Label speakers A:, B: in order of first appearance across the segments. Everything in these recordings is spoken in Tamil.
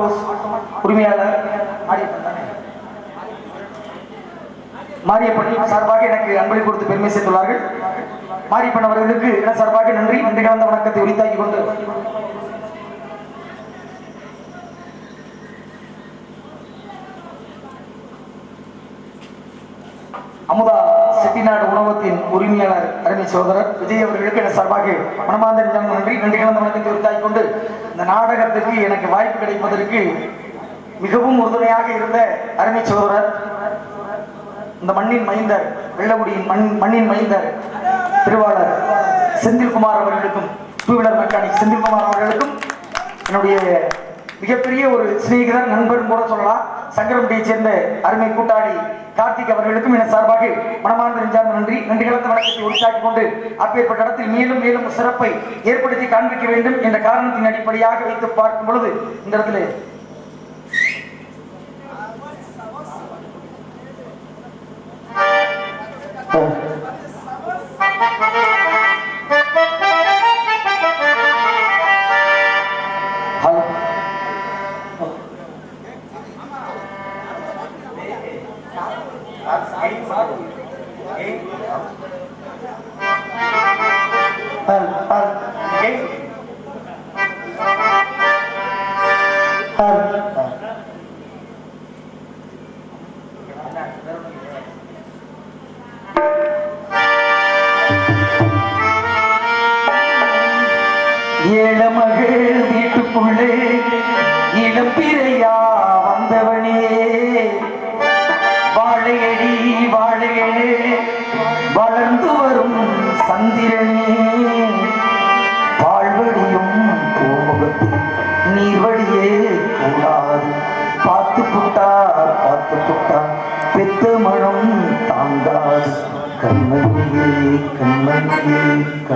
A: ஆட்டோஸ் உரிமையாளர் மாரியப்பன் தானே? மாரியப்பன் சார்பாக எனக்கு அன்பளி கொடுத்து பெருமை சேர்த்துள்ளார்கள் மாரியப்பன் அவர்களுக்கு என சார்பாக நன்றி நன்றி கலந்த வணக்கத்தை உரித்தாக்கி கொண்டு அமுதா செட்டிநாடு உணவகத்தின் உரிமையாளர் அருமை சகோதரர் விஜய் அவர்களுக்கு என சார்பாக மனமார்ந்த நன்றி நன்றி கலந்த வணக்கத்தை உரித்தாக்கி கொண்டு இந்த நாடகத்திற்கு எனக்கு வாய்ப்பு கிடைப்பதற்கு மிகவும் உறுதுணையாக இருந்த அருமை சகோதரர் இந்த மண்ணின் மைந்தர் வெள்ளகுடியின் மண் மண்ணின் மைந்தர் திருவாளர் செந்தில்குமார் அவர்களுக்கும் டூ வீலர் மெக்கானிக் செந்தில்குமார் அவர்களுக்கும் என்னுடைய மிகப்பெரிய ஒரு சிநேகிதர் நண்பர் கூட சொல்லலாம். சங்கரமுடியை சேர்ந்த அருமை கூட்டாளி கார்த்திக் அவர்களுக்கும் என சார்பாக மனமார்ந்த நெஞ்சார்ந்த நன்றி. நன்றி கலந்த வணக்கத்தை உற்சாகி கொண்டு அப்பேற்பட்ட இடத்தில் மேலும் மேலும் சிறப்பை ஏற்படுத்தி காண்பிக்க வேண்டும் என்ற காரணத்தின் அடிப்படையாக வைத்து பார்க்கும் பொழுது இந்த இடத்துல ஹலோ ก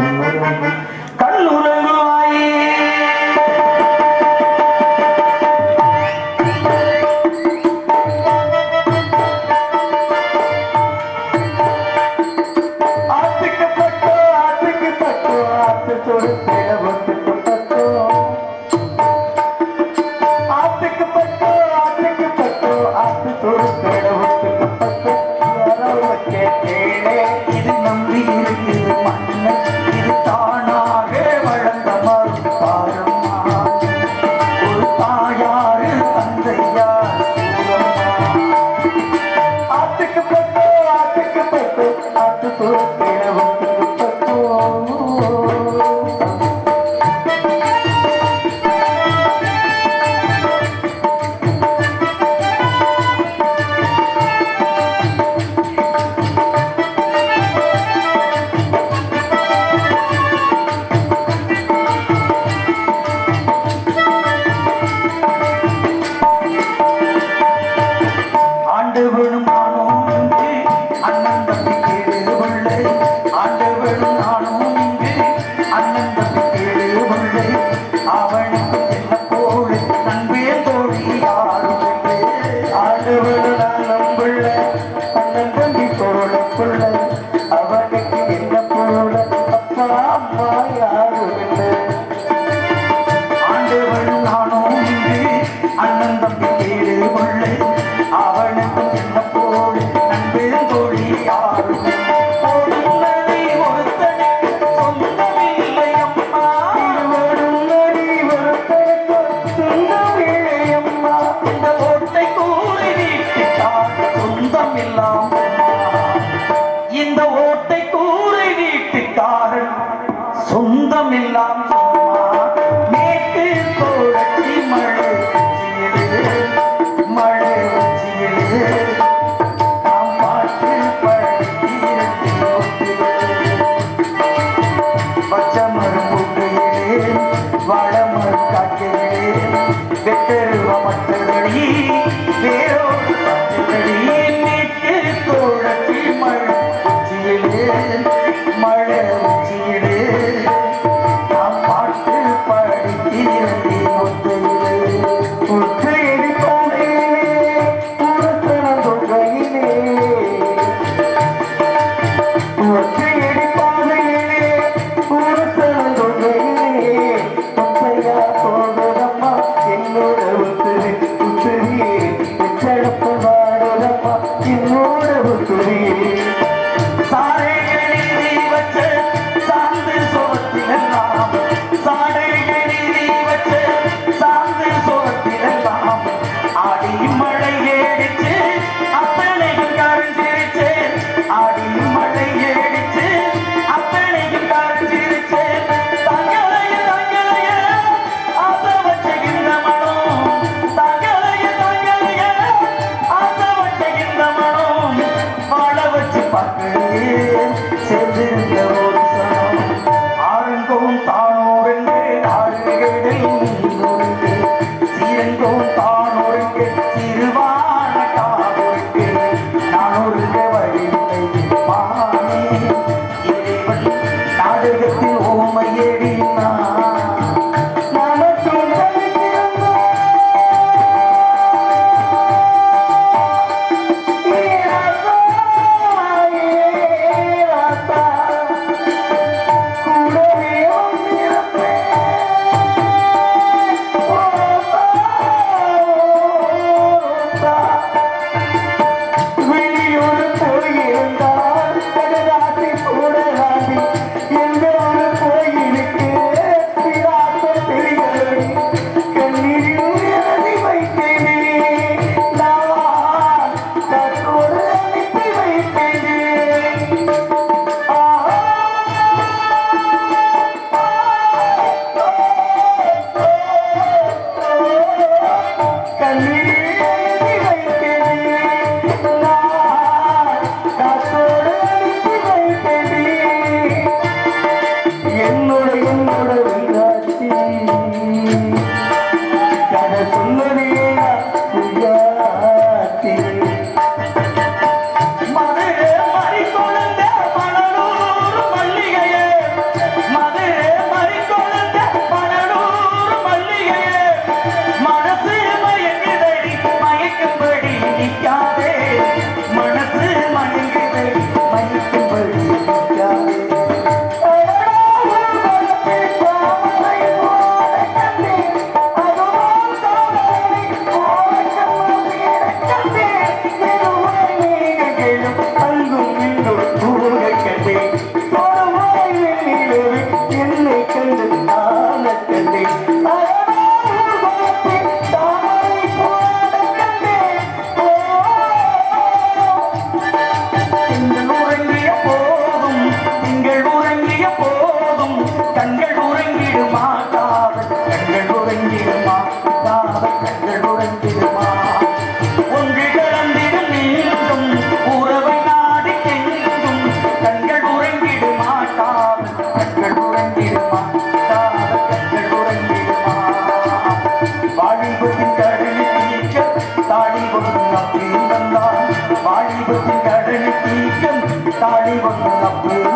A: தாடி கொண்டு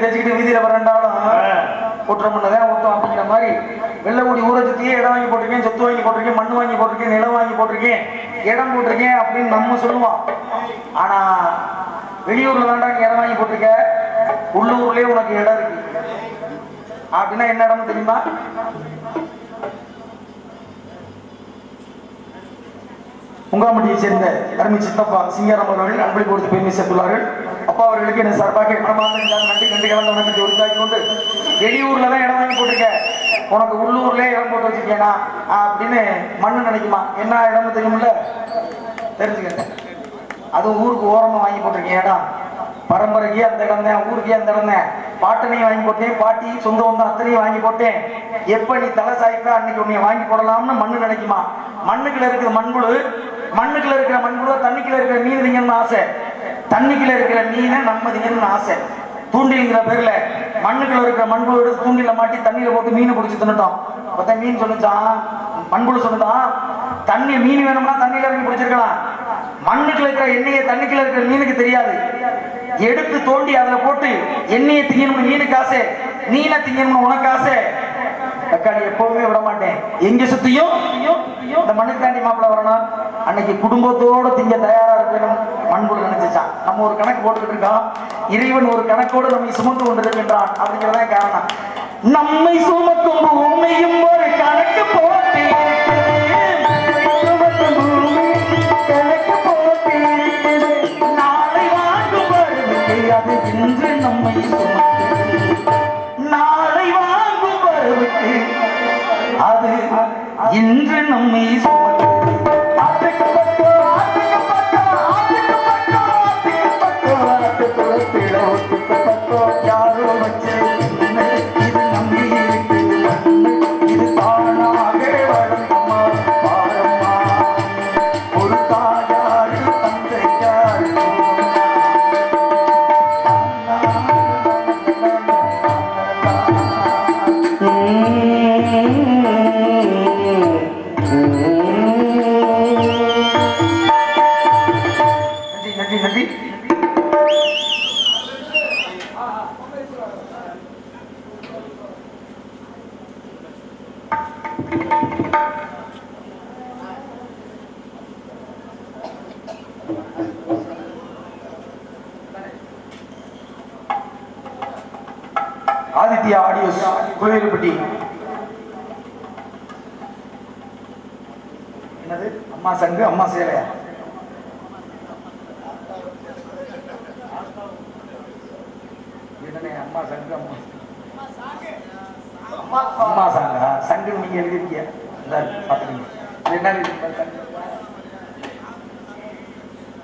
A: தேய்ச்சிக்கிட்டு வீதியில வரண்டாலும் குற்றம் பண்ணதான் ஒருத்தம் அப்படிங்கிற மாதிரி. வெள்ளக்கூடி ஊரை சுத்தியே இடம் வாங்கி போட்டிருக்கேன் சொத்து வாங்கி போட்டிருக்கேன் மண் வாங்கி போட்டிருக்கேன் நிலம் வாங்கி போட்டிருக்கேன் இடம் போட்டிருக்கேன் அப்படின்னு நம்ம சொல்லுவோம். ஆனா வெளியூர்ல தாண்டா நீ இடம் வாங்கி போட்டிருக்க? உள்ளூர்லயே உனக்கு இடம் இருக்கு. அப்படின்னா என்ன இடம் தெரியுமா? முங்காம்பட்டியை சேர்ந்த அருமை சித்தப்பா சிங்காரம் அவர்கள் அன்பளி கொடுத்து பெருமை சேர்த்துள்ளார்கள். அப்பா அவர்களுக்கு என்ன சார்பாக மனமார்ந்த நன்றி நன்றி கலந்து உனக்கு வணக்கத்தை கொண்டு வெளியூர்ல தான் இடம் வாங்கி போட்டிருக்க உனக்கு உள்ளூர்ல இடம் போட்டு வச்சிருக்கேனா? அப்படின்னு மண்ணு நினைக்குமா? என்ன இடம் தெரியுமில்ல? தெரிஞ்சுக்க அதுவும் ஊருக்கு ஓரமா வாங்கி போட்டிருக்கேன் இடம் பரம்பரைக்கே அந்த இடம் தான் ஊருக்கே அந்த இடம் தான். பாட்டனையும் வாங்கி போட்டேன் பாட்டி சொந்த வந்தம் அத்தனையும் வாங்கி போட்டேன். எப்ப நீ தலை சாய்த்தா அன்னைக்கு உன்னை வாங்கி போடலாம்னு மண்ணு நினைக்குமா? மண்ணுக்குள்ள இருக்கிற மண்புழு மண்ணுக்குள்ள இருக்கிற மண்புழு தண்ணிக்குள்ள இருக்கிற மீன் திங்கன்னு ஆசை. தண்ணிக்குள்ள இருக்கிற மீனை நம்ம ஆசை. தூண்டில்ங்கிற பேர்ல மண்ணுக்குள்ள இருக்கிற மண்புழு எடுத்து தூண்டில மாட்டி தண்ணியில போட்டு மீனை பிடிச்சி தின்னுட்டோம். பார்த்தா மீன் சொன்னுச்சான் மண்புழு சொன்னதான் தண்ணி மீன் வேணும்னா தண்ணியில இறங்கி பிடிச்சிருக்கலாம். மண்ணுக்குள்ள இருக்கிற எண்ணெயை தண்ணிக்குள்ள இருக்கிற மீனுக்கு தெரியாது. எடுத்து தோண்டி அதுல போட்டு எண்ணெயை திங்கணும்னு மீனுக்கு ஆசை. மீனை திங்கணும்னு உனக்கு ஆசை. தக்காளி எப்பவுமே விட மாட்டேன். எங்க சுத்தியும் இந்த மண்ணுக்கு தாண்டி மாப்பிள்ள வரணும். அன்னைக்கு குடும்பத்தோட திங்க தயாரா இருக்கணும் மண்புழு நினைச்சிச்சான். நம்ம ஒரு கணக்கு போட்டுக்கிட்டு இருக்கோம். இறைவன் ஒரு கணக்கோடு நம்மை சுமந்து கொண்டிருக்கின்றான். அப்படிங்கிறதான் காரணம். நம்மை சுமக்கும் உண்மையும் ஒரு கணக்கு போட்டு. கணக்கு போட்டு நாளை வாங்கும் அது இன்று நம்மை சுமக்கும். நாளை வாங்கும் வரவுக்கு அது இன்று நம்மை சுமக்கு வச்சு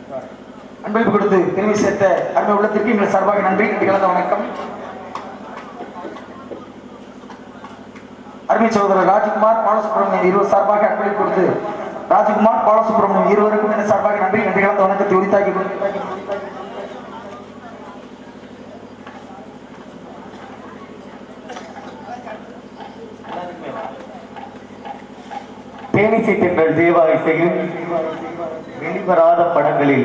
A: அன்பளிப்பு கொடுத்து பெருமை சேர்த்த அருமை உள்ளத்திற்கு எங்கள் சார்பாக நன்றி நன்றி கலந்த வணக்கம். அருமை சகோதரர் ராஜ்குமார் பாலசுப்ரமணியம் இருவர் சார்பாக அன்பளிப்பு கொடுத்து ராஜ்குமார் பாலசுப்ரமணியம் இருவருக்கும் என சார்பாக நன்றி நன்றி கலந்த வணக்கத்தை உரித்தாக்கி கொண்டு
B: தேனிசை தேவா இசையில் வெளிவராத படங்களில்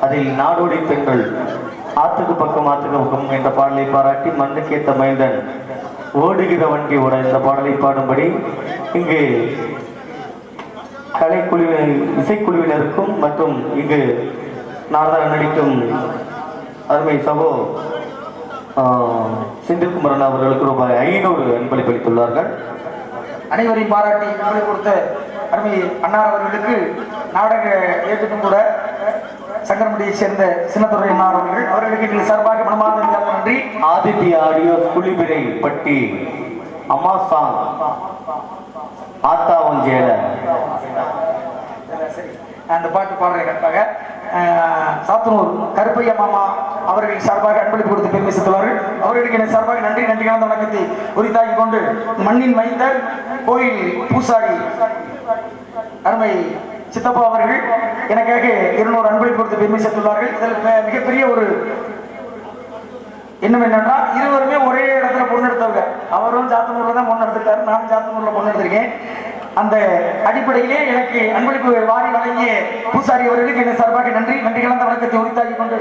B: அதில் நாடோடி பெண்கள் ஆத்துக்கு பக்கம் ஆத்துக்கு பக்கம் என்ற பாடலை பாராட்டி மண்ணுக்கேத்த மைந்தன் ஓடுகிற வண்டி ஓட இந்த பாடலை பாடும்படி இங்கு கலைக்குழுவினர் இசைக்குழுவினருக்கும் மற்றும் இங்கு நாரதா நடிக்கும் அருமை சகோ ஆஹ், அவர்களுக்கு ரூபாய் ஐநூறு அன்பளிப்பளித்துள்ளார்கள்.
A: அனைவரையும் பாராட்டி கொடுத்த அருமை அன்னார் அவர்களுக்கு நாடக இயக்கத்தும் கூட சங்கரமுடியை சேர்ந்த சின்னத்துறை அன்னார் அவர்கள். அவர்களுக்கு எங்கள் சார்பாக மனமார்ந்த நன்றி.
B: ஆதித்ய ஆடியோ குளிபிரை பட்டி அம்மா சாங் ஆத்தா ஒஞ்சேல
A: சரி அந்த பாட்டு அஹ், சாத்தனூர் கருப்பைய மாமா அவர்கள் சார்பாக அன்பளிப்பு கொடுத்து பெருமை செலுத்துவார்கள். அவர்களுக்கு என சார்பாக நன்றி நன்றி கலந்த வணக்கத்தை உரித்தாக்கி கொண்டு மண்ணின் மைந்தர் கோயில் பூசாரி அருமை சித்தப்பா அவர்கள் எனக்காக இருநூறு அன்பளிப்பு கொடுத்து பெருமை சேர்த்துள்ளார்கள் இதில் மிகப்பெரிய ஒரு இன்னும் என்னன்னா இருவருமே ஒரே இடத்துல பொண்ணு எடுத்தவங்க. அவரும் சாத்தனூர்ல தான் பொண்ணு எடுத்துட்டாரு நானும் சாத்தனூர்ல பொண்ணு எடுத்திருக்கேன். அந்த அடிப்படையிலே எனக்கு அன்பளிப்பு வாரி வழங்கிய பூசாரி அவர்களுக்கு என்ன சார்பாக நன்றி நன்றி கலந்த வணக்கத்தை உரித்தாகி கொண்டு.